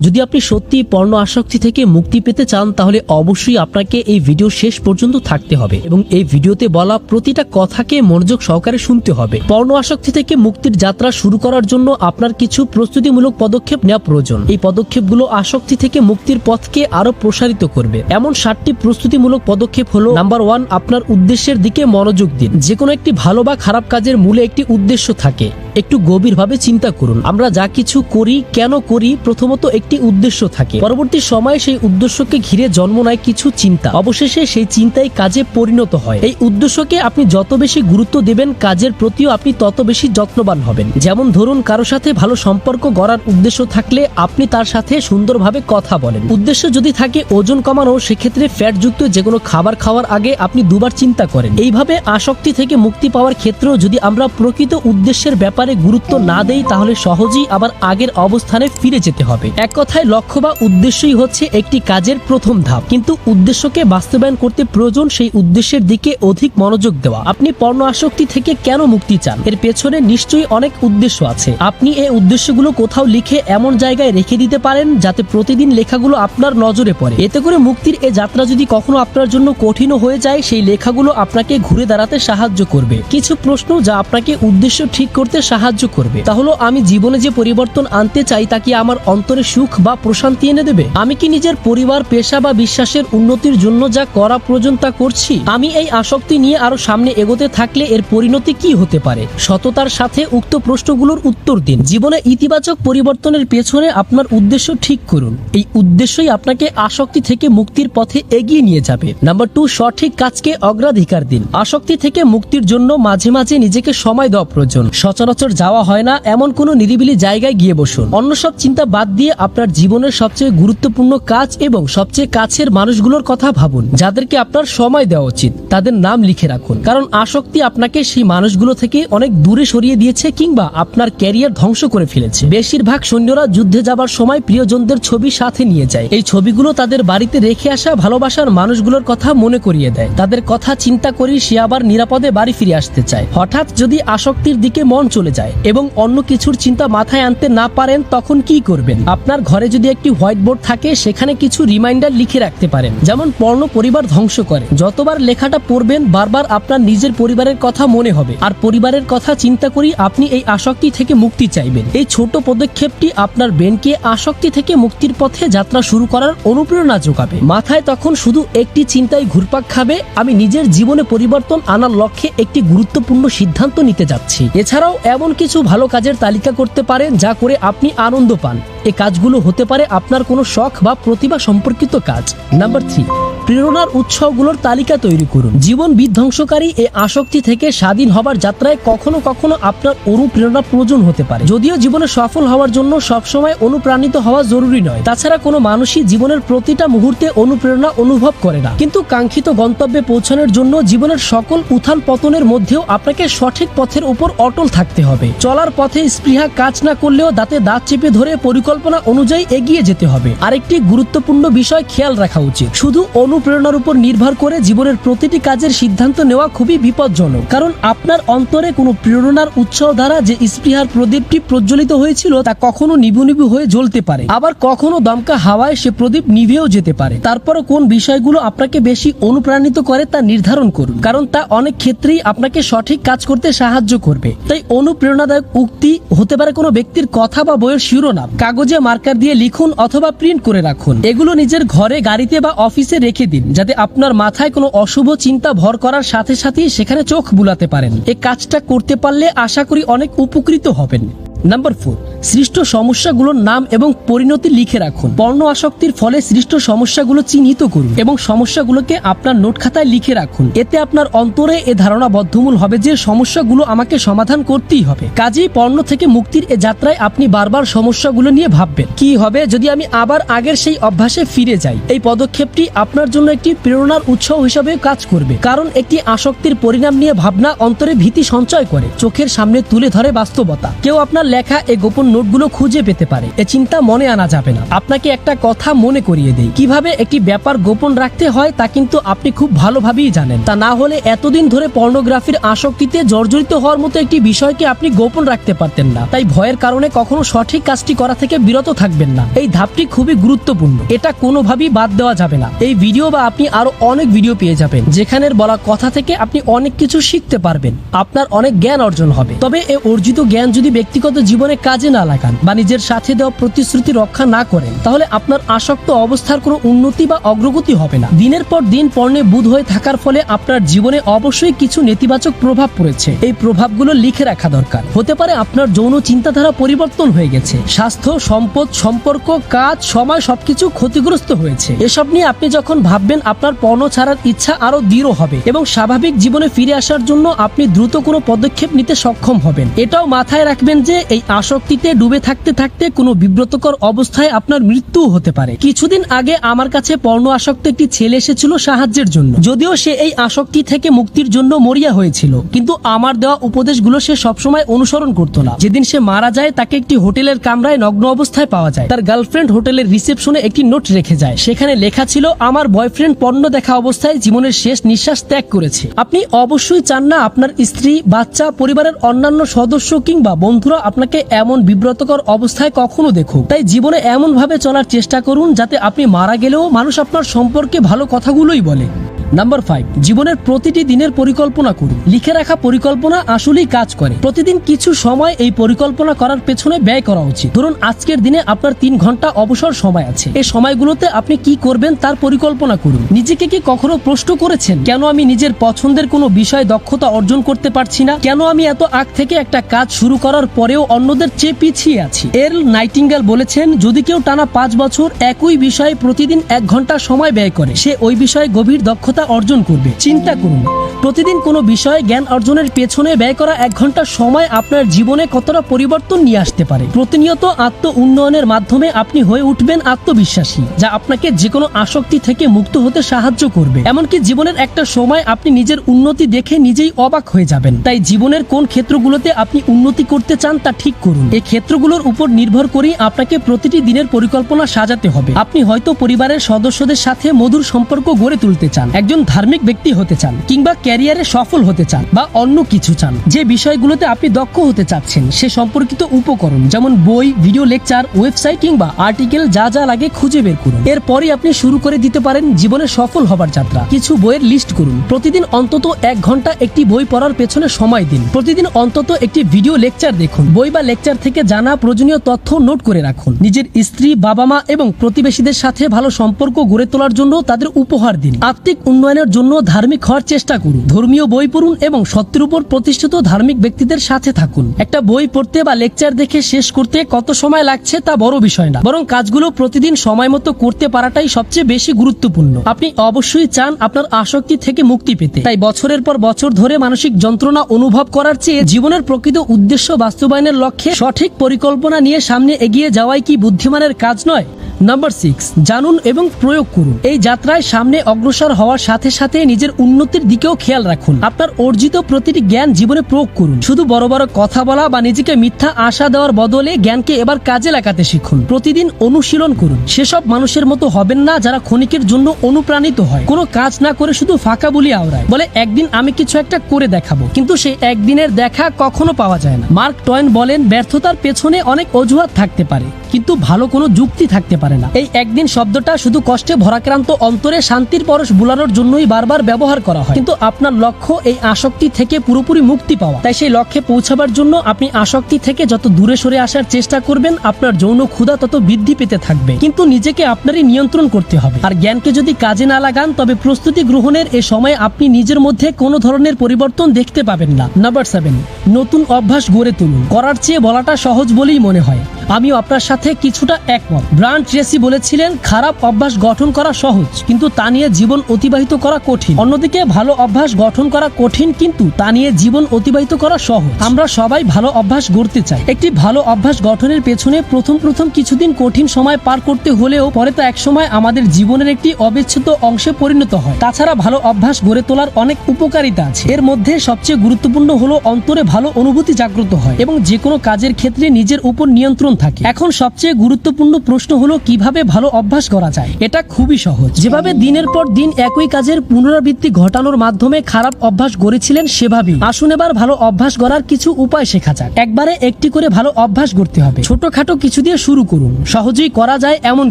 যদি আপনি সত্যি পর্ণ আসক্তি থেকে মুক্তি পেতে চান, তাহলে অবশ্যই আপনাকে এই ভিডিও শেষ পর্যন্ত থাকতে হবে এবং এই ভিডিওতে বলা প্রতিটা কথাকে মনোযোগ সহকারে শুনতে হবে। পর্ণ আসক্তি থেকে মুক্তির যাত্রা শুরু করার জন্য আপনার কিছু প্রস্তুতিমূলক পদক্ষেপ নেওয়া প্রয়োজন। এই পদক্ষেপগুলো আসক্তি থেকে মুক্তির পথকে আরও প্রসারিত করবে। এমন সাতটি প্রস্তুতিমূলক পদক্ষেপ হলো, নাম্বার ওয়ান, আপনার উদ্দেশ্যের দিকে মনোযোগ দিন। যে কোনো একটি ভালো বা খারাপ কাজের মূলে একটি উদ্দেশ্য থাকে। একটু গভীরভাবে চিন্তা করুন। আমরা যা কিছু করি, কেন করি, প্রথমত একটি উদ্দেশ্য থাকে। পরবর্তী সময়ে সেই উদ্দেশ্যকে ঘিরে জন্ম নেয় কিছু চিন্তা। অবশেষে সেই চিন্তাই কাজে পরিণত হয়। এই উদ্দেশ্যকে আপনি যত বেশি গুরুত্ব দেবেন, কাজের প্রতিও আপনি তত বেশি যত্নবান হবেন। যেমন ধরুন, কারও সাথে ভালো সম্পর্ক গড়ার উদ্দেশ্য থাকলে আপনি তার সাথে সুন্দরভাবে কথা বলেন। উদ্দেশ্য যদি থাকে ওজন কমানো, সেক্ষেত্রে ফ্যাটযুক্ত যে কোনো খাবার খাওয়ার আগে আপনি দুবার চিন্তা করেন। এইভাবে আসক্তি থেকে মুক্তি পাওয়ার ক্ষেত্রেও যদি আমরা প্রকৃত উদ্দেশ্যের ব্যাপারে গুরুত্ব না দেই, তাহলে সহজেই আবার আগের অবস্থানে ফিরে যেতে হবে। এক কথায় লক্ষ্য বা উদ্দেশ্যই হচ্ছে একটি কাজের প্রথম ধাপ। কিন্তু উদ্দেশ্যকে বাস্তবায়ন করতে প্রয়োজন সেই উদ্দেশ্যের দিকে অধিক মনোযোগ দেওয়া। আপনি পর্ণ আসক্তি থেকে কেন মুক্তি চান? এর পেছনে নিশ্চয়ই অনেক উদ্দেশ্য আছে। আপনি এই উদ্দেশ্যগুলো কোথাও লিখে এমন জায়গায় রেখে দিতে পারেন যাতে প্রতিদিন লেখাগুলো আপনার নজরে পড়ে। এতে করে মুক্তির এ যাত্রা যদি কখনো আপনার জন্য কঠিনও হয়ে যায়, সেই লেখাগুলো আপনাকে ঘুরে দাঁড়াতে সাহায্য করবে। কিছু প্রশ্ন যা আপনাকে উদ্দেশ্য ঠিক করতে সাহায্য করবে। তাহলে আমি জীবনে যে পরিবর্তন আনতে চাই, তা কি আমার অন্তরে সুখ বা প্রশান্তি এনে দেবে? আমি কি নিজের পরিবার, পেশা বা বিশ্বাসের উন্নতির জন্য যা করা প্রয়োজন তা করছি? আমি এই আসক্তি নিয়ে আরও সামনে এগোতে থাকলে এর পরিণতি কি হতে পারে? সততার সাথে উক্ত প্রশ্নগুলোর উত্তর দিন। জীবনে ইতিবাচক পরিবর্তনের পেছনে আপনার উদ্দেশ্য ঠিক করুন। এই উদ্দেশ্যই আপনাকে আসক্তি থেকে মুক্তির পথে এগিয়ে নিয়ে যাবে। নাম্বার টু, সঠিক কাজকে অগ্রাধিকার দিন। আসক্তি থেকে মুক্তির জন্য মাঝে মাঝে নিজেকে সময় দেওয়া প্রয়োজন। সচরাচর যাওয়া হয় না, এমন কোনো নিরিবিলি জায়গায় গিয়ে বসুন। অন্য সব চিন্তা বাদ দিয়ে আপনার জীবনের সবচেয়ে গুরুত্বপূর্ণ কাজ এবং সবচেয়ে কাছের মানুষগুলোর কথা ভাবুন। যাদেরকে আপনার সময় দেওয়া উচিত, তাদের নাম লিখে রাখুন। কারণ আসক্তি আপনাকে সেই মানুষগুলো থেকে অনেক দূরে সরিয়ে দিয়েছে কিংবা আপনার ক্যারিয়ার ধ্বংস করে ফেলেছে। বেশিরভাগ সৈন্যরা যুদ্ধে যাবার সময় প্রিয়জনদের ছবি সাথে নিয়ে যায়। এই ছবিগুলো তাদের বাড়িতে রেখে আসা ভালোবাসার মানুষগুলোর কথা মনে করিয়ে দেয়। তাদের কথা চিন্তা করি সে আবার নিরাপদে বাড়ি ফিরে আসতে চায়। হঠাৎ যদি আসক্তির দিকে মন চলে যায় এবং অন্য কিছুর চিন্তা মাথায় আনতে না পারেন, তখন কি করবেন? আপনার ঘরে যদি একটি হোয়াইট বোর্ড থাকে, সেখানে কিছু রিমাইন্ডার লিখে রাখতে পারেন। যেমন, পর্ণ পরিবার ধ্বংস করে। যতবার লেখাটা পড়বেন, বারবার আপনার নিজের পরিবারের কথা মনে হবে। আর পরিবারের কথা চিন্তা করি, আপনি এই আসক্তি থেকে মুক্তি চাইবেন। এই ছোট পদক্ষেপটি আপনার ব্রেনকে আসক্তি থেকে মুক্তির পথে যাত্রা শুরু করার অনুপ্রেরণা যোগাবে। মাথায় তখন শুধু একটি চিন্তায় ঘুরপাক খাবে, আমি নিজের জীবনে পরিবর্তন আনার লক্ষ্যে একটি গুরুত্বপূর্ণ সিদ্ধান্ত নিতে যাচ্ছি। এছাড়াও এমন কিছু ভালো কাজের তালিকা করতে পারেন, যা করে আপনি আনন্দ পান। এই কাজগুলো হতে পারে আপনার কোনো শখ বা প্রতিভা সম্পর্কিত কাজ। নাম্বার থ্রি প্রেরণার উৎসগুলোর তালিকা তৈরি করুন। জীবন বিধ্বংসকারী এই আসক্তি থেকে স্বাধীন হবার যাত্রায় কখনো কখনো আপনার অনুপ্রেরণা প্রয়োজন হতে পারে। যদিও জীবনে সফল হওয়ার জন্য সবসময় অনুপ্রাণিত হওয়া জরুরি নয়। তাছাড়া কোনো মানুষই জীবনের প্রতিটা মুহূর্তে অনুপ্রেরণা অনুভব করে না। কিন্তু কাঙ্ক্ষিত গন্তব্যে পৌঁছানোর জন্য জীবনের সকল উত্থান পতনের মধ্যেও আপনাকে সঠিক পথের উপর অটল থাকতে হবে। চলার পথে স্পৃহা কাজ না করলেও দাঁতে দাঁত চেপে ধরে পরিকল্পনা অনুযায়ী এগিয়ে যেতে হবে। আরেকটি গুরুত্বপূর্ণ বিষয় খেয়াল রাখা উচিত। শুধু অনুপ্রেরণার উপর নির্ভর করে জীবনের প্রতিটি কাজের সিদ্ধান্ত নেওয়া খুবই বিপজ্জনক। কারণ আপনার অন্তরে কোনো প্রেরণার উৎস দ্বারা যে স্পৃহার প্রদীপটি প্রজ্বলিত হয়েছিল, তা কখনো নিভু নিভু হয়ে জ্বলতে পারে। আবার কখনো দমকা হাওয়ায় সে প্রদীপ নিভেও যেতে পারে। তারপরও কোন বিষয়গুলো আপনাকে বেশি অনুপ্রাণিত করে তা নির্ধারণ করুন। কারণ তা অনেক ক্ষেত্রেই আপনাকে সঠিক কাজ করতে সাহায্য করবে। তাই অনুপ্রেরণাদায়ক উক্তি হতে পারে কোনো ব্যক্তির কথা বা বইয়ের শিরোনাম, কাগজে মার্কার দিয়ে লিখুন অথবা প্রিন্ট করে রাখুন। এগুলো নিজের ঘরে, গাড়িতে বা অফিসে রেখে দিন, যাতে আপনার মাথায় কোনো অশুভ চিন্তা ভর করার সাথে সাথেই সেখানে চোখ বুলাতে পারেন। এ কাজটা করতে পারলে আশা করি অনেক উপকৃত হবেন। Number four. সৃষ্ট সমস্যাগুলোর নাম এবং পরিণতি লিখে রাখুন। পর্ণ আসক্তির ফলে সৃষ্ট সমস্যাগুলো চিহ্নিত করুন এবং সমস্যাগুলোকে আপনার নোট খাতায় লিখে রাখুন। এতে আপনার অন্তরে এ ধারণা বদ্ধমূল হবে যে সমস্যাগুলো আমাকে সমাধান করতেই হবে। কাজেই পর্ণ থেকে মুক্তির এ যাত্রায় আপনি বারবার সমস্যাগুলো নিয়ে ভাববেন। কি হবে যদি আমি আবার আগের সেই অভ্যাসে ফিরে যাই? এই পদক্ষেপটি আপনার জন্য একটি প্রেরণার উৎস হিসাবে কাজ করবে। কারণ একটি আসক্তির পরিণাম নিয়ে ভাবনা অন্তরে ভীতি সঞ্চয় করে। চোখের সামনে তুলে ধরে বাস্তবতা। কেউ আপনার লেখা এ গোপন নোটগুলো খুঁজে পেতে পারে। এ চিন্তা মনে আনা যাবে না। আপনাকে একটা কথা মনে করিয়ে দেই। কীভাবে একটি ব্যাপার গোপন রাখতে হয় তা কিন্তু আপনি খুব ভালোভাবেই জানেন। তা না হলে এতদিন ধরে পর্নোগ্রাফির আসক্তিতে জর্জরিত হওয়ার মতো একটি বিষয়কে আপনি গোপন রাখতে পারতেন না। তাই ভয়ের কারণে কখনো সঠিক কাজটি করা থেকে বিরত থাকবেন না। এই ধাপটি খুবই গুরুত্বপূর্ণ। এটা কোনোভাবেই বাদ দেওয়া যাবে না। এই ভিডিও বা আপনি আরও অনেক ভিডিও পেয়ে যাবেন, যেখানের বলা কথা থেকে আপনি অনেক কিছু শিখতে পারবেন। আপনার অনেক জ্ঞান অর্জন হবে। তবে এই অর্জিত জ্ঞান যদি ব্যক্তিগত জীবনে কাজে না লাগান বা নিজের সাথে দেওয়া প্রতিশ্রুতি রক্ষা না করেন, তাহলে আপনার আসক্ত অবস্থার কোনো উন্নতি বা অগ্রগতি হবে না। দিনের পর দিন পর্ণে বুধ হয়ে থাকার ফলে আপনার জীবনে অবশ্যই কিছু নেতিবাচক প্রভাব পড়েছে। এই প্রভাবগুলো লিখে রাখা দরকার। হতে পারে আপনার যৌন চিন্তাধারা পরিবর্তন হয়ে গেছে। স্বাস্থ্য, সম্পদ, সম্পর্ক, কাজ, সময় সবকিছু ক্ষতিগ্রস্ত হয়েছে। এসব নিয়ে আপনি যখন ভাববেন, আপনার পর্ণ ছাড়ার ইচ্ছা আরও দৃঢ় হবে এবং স্বাভাবিক জীবনে ফিরে আসার জন্য আপনি দ্রুত কোনো পদক্ষেপ নিতে সক্ষম হবেন। এটাও মাথায় রাখবেন যে এই আসক্তিতে ডুবে থাকতে থাকতে কোনো বিব্রতকর অবস্থায় আপনার মৃত্যু হতে পারে। কিছুদিন আগে আমার কাছে পর্ণ আসক্ত একটি ছেলে এসেছিল সাহায্যের জন্য। যদিও সে এই আসক্তি থেকে মুক্তির জন্য মরিয়া হয়েছিল, কিন্তু আমার দেওয়া উপদেশগুলো সে সবসময় অনুসরণ করত না। যেদিন সে মারা যায়, তাকে একটি হোটেলের কামরায় নগ্ন অবস্থায় পাওয়া যায়। তার গার্লফ্রেন্ড হোটেলের রিসেপশনে একটি নোট রেখে যায়। সেখানে লেখা ছিল, আমার বয়ফ্রেন্ড পণ্য দেখা অবস্থায় জীবনের শেষ নিঃশ্বাস ত্যাগ করেছে। আপনি অবশ্যই চান না আপনার স্ত্রী, বাচ্চা, পরিবারের অন্যান্য সদস্য কিংবা বন্ধুরা আপনাকে এমন বিব্রতকর অবস্থায় কখনো দেখুক। তাই জীবনে এমন ভাবে চলার চেষ্টা করুন যাতে আপনি মারা গেলেও মানুষ আপনার সম্পর্কে ভালো কথাগুলোই বলে। নাম্বার ফাইভ জীবনের প্রতিটি দিনের পরিকল্পনা করুন। লিখে রাখা পরিকল্পনা আসলেই কাজ করে। প্রতিদিন কিছু সময় এই পরিকল্পনা করার পেছনে ব্যয় করা উচিত। ধরুন, আজকের দিনে আপনার তিন ঘণ্টা অবসর সময় আছে। এই সময়গুলোতে আপনি কি করবেন তার পরিকল্পনা করুন। নিজেকে কি কখনো প্রশ্ন করেছেন, কেন আমি নিজের পছন্দের কোনো বিষয়ে দক্ষতা অর্জন করতে পারছি না? কেন আমি এত আগ থেকে একটা কাজ শুরু করার পরেও অন্যদের চেয়ে পিছিয়ে আছি? এর নাইটিঙ্গেল বলেছেন, যদি কেউ টানা পাঁচ বছর একই বিষয়ে প্রতিদিন এক ঘণ্টা সময় ব্যয় করে, সে ওই বিষয়ে গভীর দক্ষতা অর্জন করবে। চিন্তা করুন, প্রতিদিন কোনো বিষয়ে জ্ঞান অর্জনের পেছনে ব্যয় করা এক ঘণ্টা সময় আপনার জীবনে কতটা পরিবর্তন নিয়ে আসতে পারে। প্রতিনিয়ত আত্ম উন্নয়নের মাধ্যমে আপনি হয়ে উঠবেন আত্মবিশ্বাসী, যা আপনাকে যে কোনো আসক্তি থেকে মুক্ত হতে সাহায্য করবে। এমনকি জীবনের একটা সময় আপনি নিজের উন্নতি দেখে নিজেই অবাক হয়ে যাবেন। তাই জীবনের কোন ক্ষেত্রগুলোতে আপনি উন্নতি করতে চান তা ঠিক করুন। এই ক্ষেত্রগুলোর উপর নির্ভর করেই আপনাকে প্রতিটি দিনের পরিকল্পনা সাজাতে হবে। আপনি হয়তো পরিবারের সদস্যদের সাথে মধুর সম্পর্ক গড়ে তুলতে চান। একজন ধার্মিক ব্যক্তি হতে চান কিংবা ক্যারিয়ারে সফল হতে চান বা অন্য কিছু চান, যে বিষয়গুলোতে আপনি দক্ষ হতে চাচ্ছেন, সে সম্পর্কিত উপকরণ যেমন বই, ভিডিও লেকচার, ওয়েবসাইট কিংবা আর্টিকেল যা যা লাগে খুঁজে বের করুন। এরপরই আপনি শুরু করে দিতে পারেন জীবনে সফল হবার যাত্রা। কিছু বইয়ের লিস্ট করুন। প্রতিদিন অন্তত এক ঘণ্টা একটি বই পড়ার পেছনে সময় দিন। প্রতিদিন অন্তত একটি ভিডিও লেকচার দেখুন। বই বা লেকচার থেকে জানা প্রয়োজনীয় তথ্য নোট করে রাখুন। নিজের স্ত্রী বাবা মা এবং প্রতিবেশীদের সাথে ভালো সম্পর্ক গড়ে তোলার জন্য তাদের উপহার দিন। আত্মিক উন্নয়নের জন্য ধার্মিক হওয়ার চেষ্টা করুন। ধর্মীয় বই পড়ুন এবং সত্যের উপর প্রতিষ্ঠিত ধার্মিক ব্যক্তিদের সাথে থাকুন। একটা বই পড়তে বা লেকচার দেখে শেষ করতে কত সময় লাগছে তা বড় বিষয় না। বরং কাজগুলো প্রতিদিন সময় মতো করতে পারাটাই সবচেয়ে বেশি গুরুত্বপূর্ণ। আপনি অবশ্যই চান আপনার আসক্তি থেকে মুক্তি পেতে। তাই বছরের পর বছর ধরে মানসিক যন্ত্রণা অনুভব করার চেয়ে জীবনের প্রকৃত উদ্দেশ্য বাস্তবায়নের লক্ষ্যে সঠিক পরিকল্পনা নিয়ে সামনে এগিয়ে যাওয়াই কি বুদ্ধিমানের কাজ নয়? নাম্বার সিক্স জানুন এবং প্রয়োগ করুন। এই যাত্রায় সামনে অগ্রসর হওয়ার সাথে সাথে নিজের উন্নতির দিকেও খেয়াল রাখুন। আপনার অর্জিত প্রতিটি জ্ঞান জীবনে প্রয়োগ করুন। শুধু বড় বড় কথা বলা বা নিজেকে মিথ্যা আশা দেওয়ার বদলে জ্ঞানকে এবার কাজে লাগাতে শিখুন। প্রতিদিন অনুশীলন করুন। সেসব মানুষের মতো হবেন না যারা ক্ষণিকের জন্য অনুপ্রাণিত হয়। কোনো কাজ না করে শুধু ফাঁকা বলি আওড়ায়। বলে, একদিন আমি কিছু একটা করে দেখাবো। কিন্তু সেই একদিনের দেখা কখনো পাওয়া যায় না। মার্ক টয়েন বলেন, ব্যর্থতার পেছনে অনেক অজুহাত থাকতে পারে, কিন্তু ভালো কোনো যুক্তি থাকতে পারে না। এই একদিন শব্দটা শুধু কষ্টে ভরাক্রান্ত অন্তরে শান্তির পরশ বুলানোর জন্যই বারবার ব্যবহার করা হয়। কিন্তু আপনার লক্ষ্য এই আসক্তি থেকে পুরোপুরি মুক্তি পাওয়া। তাই সেই লক্ষ্যে পৌঁছাবার জন্য আপনি আসক্তি থেকে যত দূরে সরে আসার চেষ্টা করবেন, আপনার যৌন ক্ষুধা তত বৃদ্ধি পেতে থাকবে। কিন্তু নিজেকে আপনারই নিয়ন্ত্রণ করতে হবে। আর জ্ঞানকে যদি কাজে না লাগান, তবে প্রস্তুতি গ্রহণের এ সময় আপনি নিজের মধ্যে কোনো ধরনের পরিবর্তন দেখতে পাবেন না। নাম্বার সেভেন, নতুন অভ্যাস গড়ে তুলুন। করার চেয়ে বলাটা সহজ বলেই মনে হয়। আমিও আপনার সাথে কিছুটা একমত। ব্রান্ড জেসি বলেছিলেন, খারাপ অভ্যাস গঠন করা সহজ, কিন্তু তা নিয়ে জীবন অতিবাহিত করা কঠিন। অন্যদিকে, ভালো অভ্যাস গঠন করা কঠিন, কিন্তু তা নিয়ে জীবন অতিবাহিত করা সহজ। আমরা সবাই ভালো অভ্যাস গড়তে চাই। একটি ভালো অভ্যাস গঠনের পেছনে প্রথম প্রথম কিছুদিন কঠিন সময় পার করতে হলেও পরে তা একসময় আমাদের জীবনের একটি অবিচ্ছেদ্য অংশে পরিণত হয়। তাছাড়া, ভালো অভ্যাস গড়ে তোলার অনেক উপকারিতা আছে। এর মধ্যে সবচেয়ে গুরুত্বপূর্ণ হলো অন্তরে ভালো অনুভূতি জাগ্রত হয় এবং যে কোনো কাজের ক্ষেত্রে নিজের উপর নিয়ন্ত্রণ থাকে। এখন সবচেয়ে গুরুত্বপূর্ণ প্রশ্ন হলো কীভাবে ভালো অভ্যাস করা যায়? এটা খুবই সহজ। যেভাবে দিনের পর দিন একই কাজের পুনরাবৃত্তি ঘটানোর মাধ্যমে খারাপ অভ্যাস গড়েছিলেন সেভাবেই। আসুন এবার ভালো অভ্যাস গড়ার কিছু উপায় শেখা যাক। একবারে একটি করে ভালো অভ্যাস গড়তে হবে। ছোটখাটো কিছু দিয়ে শুরু করুন। সহজেই করা যায় এমন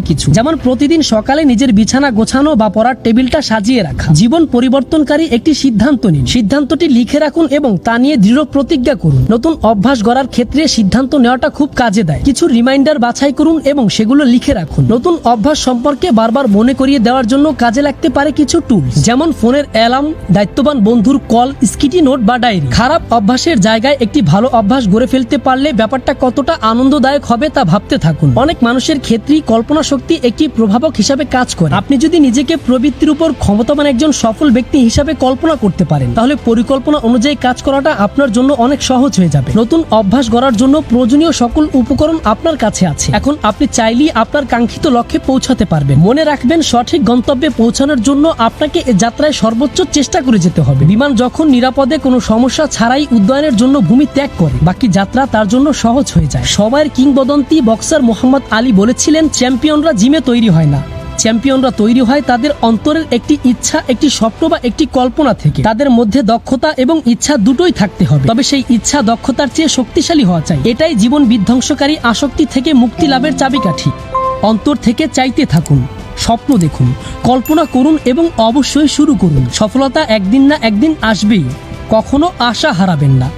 কিছু। যেমন প্রতিদিন সকালে নিজের বিছানা গোছানো বা পড়ার টেবিলটা সাজিয়ে রাখা। জীবন পরিবর্তনকারী একটি সিদ্ধান্ত নিন। সিদ্ধান্তটি লিখে রাখুন এবং তা নিয়ে দৃঢ় প্রতিজ্ঞা করুন। নতুন অভ্যাস গড়ার ক্ষেত্রে সিদ্ধান্ত নেওয়াটা খুব কাজে দেয়। কিছু রিমাইন্ডার বাছাই করুন এবং সেগুলো লিখে রাখুন। নতুন অভ্যাস সম্পর্কে বারবার মনে করিয়ে দেওয়ার জন্য কাজে লাগতে পারে কিছু টুল যেমন ফোনের অ্যালার্ম দায়িত্ববান বন্ধুর কল স্কিটি নোট বা ডায়েরি খারাপ অভ্যাসের জায়গায় একটি ভালো অভ্যাস গড়ে ফেলতে পারলে ব্যাপারটা কতটা আনন্দদায়ক হবে তা ভাবতে থাকুন। অনেক মানুষের ক্ষেত্রেই কল্পনা শক্তি একটি প্রভাবক হিসাবে কাজ করে। আপনি যদি নিজেকে প্রবৃত্তির উপর ক্ষমতাবান একজন সফল ব্যক্তি হিসাবে কল্পনা করতে পারেন, তাহলে পরিকল্পনা অনুযায়ী কাজ করাটা আপনার জন্য অনেক সহজ হয়ে যাবে। নতুন অভ্যাস গড়ার জন্য প্রয়োজনীয় সকল উপকরণ আপনার কাছে আছে। এখন আপনি চাইলেই আপনার কাঙ্ক্ষিত লক্ষ্যে পৌঁছাতে পারবেন। মনে রাখবেন, সঠিক গন্তব্যে পৌঁছানোর জন্য আপনাকে এ যাত্রায় সর্বোচ্চ চেষ্টা করে যেতে হবে। বিমান যখন নিরাপদে কোনো সমস্যা ছাড়াই উদ্যয়নের জন্য ভূমি ত্যাগ করে, বাকি যাত্রা তার জন্য সহজ হয়ে যায়। সময়ের কিংবদন্তি বক্সার মোহাম্মদ আলী বলেছিলেন, চ্যাম্পিয়নরা জিমে তৈরি হয় না। চ্যাম্পিয়নরা তৈরি হয় তাদের অন্তরের একটি ইচ্ছা, একটি স্বপ্ন বা একটি কল্পনা থেকে। তাদের মধ্যে দক্ষতা এবং ইচ্ছা দুটোই থাকতে হবে। তবে সেই ইচ্ছা দক্ষতার চেয়ে শক্তিশালী হওয়া চাই। এটাই জীবন বিধ্বংসকারী আসক্তি থেকে মুক্তি লাভের চাবিকাঠি। অন্তর থেকে চাইতে থাকুন, স্বপ্ন দেখুন, কল্পনা করুন এবং অবশ্যই শুরু করুন। সফলতা একদিন না একদিন আসবেই, কখনো আশা হারাবেন না।